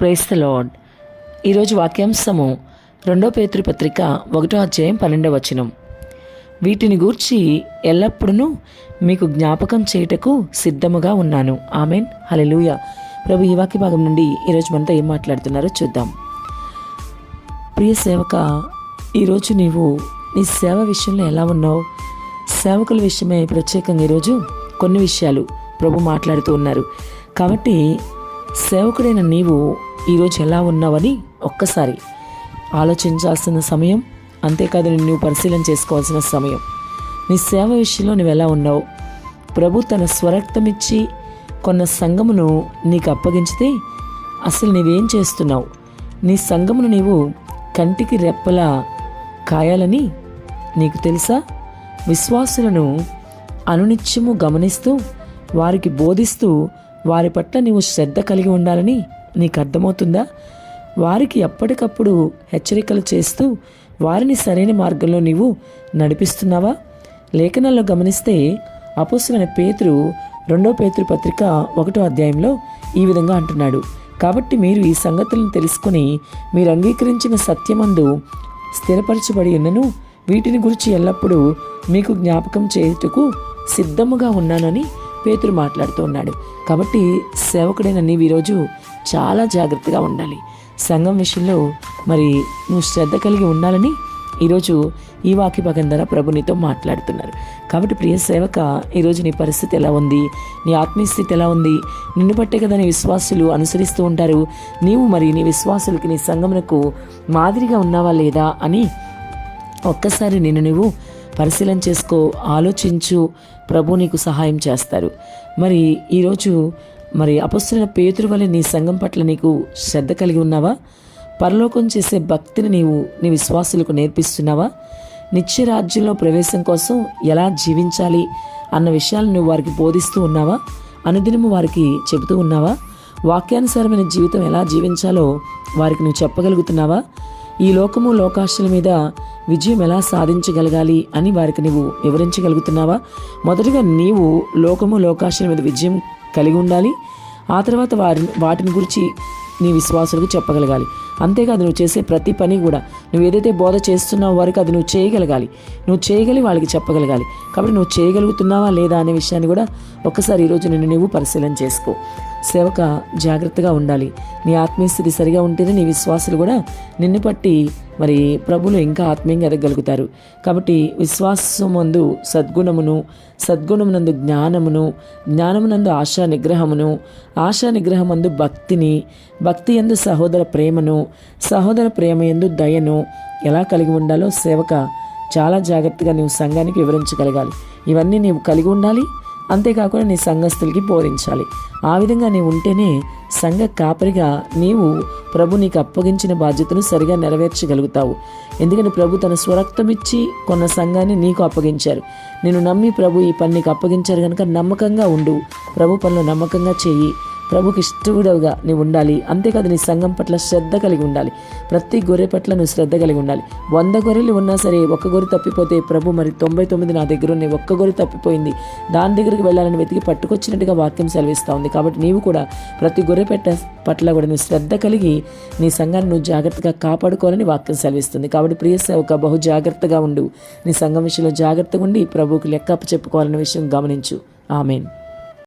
Price the lord ఈరోజు వాక్యాంశము రెండో పేతృ పత్రిక ఒకటో అధ్యాయం పన్నెండవ వచనం. వీటిని గూర్చి ఎల్లప్పుడూ మీకు జ్ఞాపకం చేయుటకు సిద్ధముగా ఉన్నాను. ఆమెన్. హలెలూయ ప్రభు ఈ వాక్య భాగం నుండి ఈరోజు మనతో ఏం మాట్లాడుతున్నారో చూద్దాం. ప్రియ సేవక ఈరోజు నీవు నీ సేవ విషయంలో ఎలా ఉన్నావు? సేవకుల విషయమే ప్రత్యేకంగా ఈరోజు కొన్ని విషయాలు ప్రభు మాట్లాడుతూ ఉన్నారు. కాబట్టి సేవకుడైన నీవు ఈరోజు ఎలా ఉన్నావని ఒక్కసారి ఆలోచించాల్సిన సమయం అంతేకాదు నువ్వు పరిశీలన చేసుకోవాల్సిన సమయం. నీ సేవ విషయంలో నువ్వు ఎలా ఉన్నావు? ప్రభు తన స్వరక్తమిచ్చి కొన్న సంఘమును నీకు అప్పగించితే అసలు నీవేం చేస్తున్నావు? నీ సంఘమును నీవు కంటికి రెప్పలా కాయాలని నీకు తెలుసా? విశ్వాసులను అనునిత్యము గమనిస్తూ వారికి బోధిస్తూ వారి పట్ల నీవు శ్రద్ధ కలిగి ఉండాలని నీకు అర్థమవుతుందా వారికి ఎప్పటికప్పుడు హెచ్చరికలు చేస్తూ వారిని సరైన మార్గంలో నీవు నడిపిస్తున్నావా? లేఖనాల్లో గమనిస్తే అపోసులైన పేతురు రెండో పేతురు పత్రిక ఒకటో అధ్యాయంలో ఈ విధంగా అంటున్నాడు. కాబట్టి మీరు ఈ సంగతులను తెలుసుకుని మీరు అంగీకరించిన సత్యమందు స్థిరపరచబడి ఉన్నను వీటిని గురించి ఎల్లప్పుడూ మీకు జ్ఞాపకం చేయుటకు సిద్ధముగా ఉన్నానని పేతురు మాట్లాడుతూ ఉన్నాడు. కాబట్టి సేవకుడైన నీవు ఈరోజు చాలా జాగ్రత్తగా ఉండాలి. సంఘం విషయంలో మరి నువ్వు శ్రద్ధ కలిగి ఉండాలని ఈరోజు ఈ వాక్య భాగం ద్వారా ప్రభు నీతో మాట్లాడుతున్నారు. కాబట్టి ప్రియ సేవక ఈరోజు నీ పరిస్థితి ఎలా ఉంది? నీ ఆత్మీయ స్థితి ఎలా ఉంది? నిన్ను బట్టే కదా నీ విశ్వాసులు అనుసరిస్తూ ఉంటారు. నీవు మరి నీ విశ్వాసులకి నీ సంఘమునకు మాదిరిగా ఉన్నావా లేదా అని ఒక్కసారి నిన్ను నువ్వు పరిశీలన చేసుకో ఆలోచించు ప్రభు నీకు సహాయం చేస్తారు. మరి ఈరోజు మరి అపస్తున్న పేతురు వల్ల నీ సంఘం పట్ల నీకు శ్రద్ధ కలిగి ఉన్నావా? పరలోకం చేసే భక్తిని నీవు నీ విశ్వాసులకు నేర్పిస్తున్నావా? నిత్య రాజ్యంలో ప్రవేశం కోసం ఎలా జీవించాలి అన్న విషయాలు నువ్వు వారికి బోధిస్తూ ఉన్నావా? అనుదినము వారికి చెబుతూ ఉన్నావా? వాక్యానుసారమైన జీవితం ఎలా జీవించాలో వారికి నువ్వు చెప్పగలుగుతున్నావా? ఈ లోకము లోకాశల మీద విజయం ఎలా సాధించగలగాలి అని వారికి నువ్వు వివరించగలుగుతున్నావా? మొదటగా నీవు లోకము లోకాశల మీద విజయం కలిగి ఉండాలి. ఆ తర్వాత వారి వాటిని గురించి నీ విశ్వాసులకు చెప్పగలగాలి. అంతేకాదు నువ్వు చేసే ప్రతి పని కూడా నువ్వు ఏదైతే బోధ చేస్తున్నావో వారికి అది నువ్వు చేయగలగాలి. నువ్వు చేయగలి వాళ్ళకి చెప్పగలగాలి. కాబట్టి నువ్వు చేయగలుగుతున్నావా లేదా అనే విషయాన్ని కూడా ఒక్కసారి ఈరోజు నిన్ను నువ్వు పరిశీలన చేసుకో. సేవక జాగ్రత్తగా ఉండాలి. నీ ఆత్మీయ స్థితి సరిగా ఉంటేనే నీ విశ్వాసులు కూడా నిన్ను పట్టి మరి ప్రభులు ఇంకా ఆత్మీయంగా ఎదగలుగుతారు. కాబట్టి విశ్వాసం మందు సద్గుణమును సద్గుణమునందు జ్ఞానమును జ్ఞానమునందు ఆశా నిగ్రహమును ఆశా నిగ్రహమందు భక్తిని భక్తి ఎందు సహోదర ప్రేమను సహోదర ప్రేమ ఎందు దయను ఎలా కలిగి ఉండాలో సేవక చాలా జాగ్రత్తగా నీవు సంఘానికి వివరించగలగాలి. ఇవన్నీ నీవు కలిగి ఉండాలి. అంతేకాకుండా నీ సంఘస్థులకి బోధించాలి. ఆ విధంగా నీవు ఉంటేనే సంఘ కాపరిగా నీవు ప్రభు నీకు అప్పగించిన బాధ్యతను సరిగా నెరవేర్చగలుగుతావు. ఎందుకంటే ప్రభు తన స్వరక్తం ఇచ్చి కొన్న సంఘాన్ని నీకు అప్పగించారు. నేను నమ్మి ప్రభు ఈ పని నీకు అప్పగించారు కనుక నమ్మకంగా ఉండు. ప్రభు పనులు నమ్మకంగా చేయి. ప్రభుకి ఇష్టవుడవుగా నీవు ఉండాలి. అంతేకాదు నీ సంఘం పట్ల శ్రద్ధ కలిగి ఉండాలి. ప్రతి గొర్రె పట్ల నువ్వు శ్రద్ధ కలిగి ఉండాలి. వంద గొర్రెలు ఉన్నా సరే ఒక్క గొర్రె తప్పిపోతే ప్రభు మరి తొంభై తొమ్మిది నా దగ్గర ఉన్నాయి ఒక్క గొర్రె తప్పిపోయింది. దాని దగ్గరికి వెళ్ళాలని వెతికి పట్టుకొచ్చినట్టుగా వాక్యం సెలవిస్తూ ఉంది. కాబట్టి నీవు కూడా ప్రతి గొర్రె పెట్ట పట్ల కూడా నువ్వు శ్రద్ధ కలిగి నీ సంఘాన్ని నువ్వు జాగ్రత్తగా కాపాడుకోవాలని వాక్యం సెలవిస్తుంది. కాబట్టి ప్రియ సేవక బహు జాగ్రత్తగా ఉండు. నీ సంఘం విషయంలో జాగ్రత్తగా ఉండి ప్రభువుకి లెక్క చెప్పుకోవాలనే విషయం గమనించు. ఆమెన్.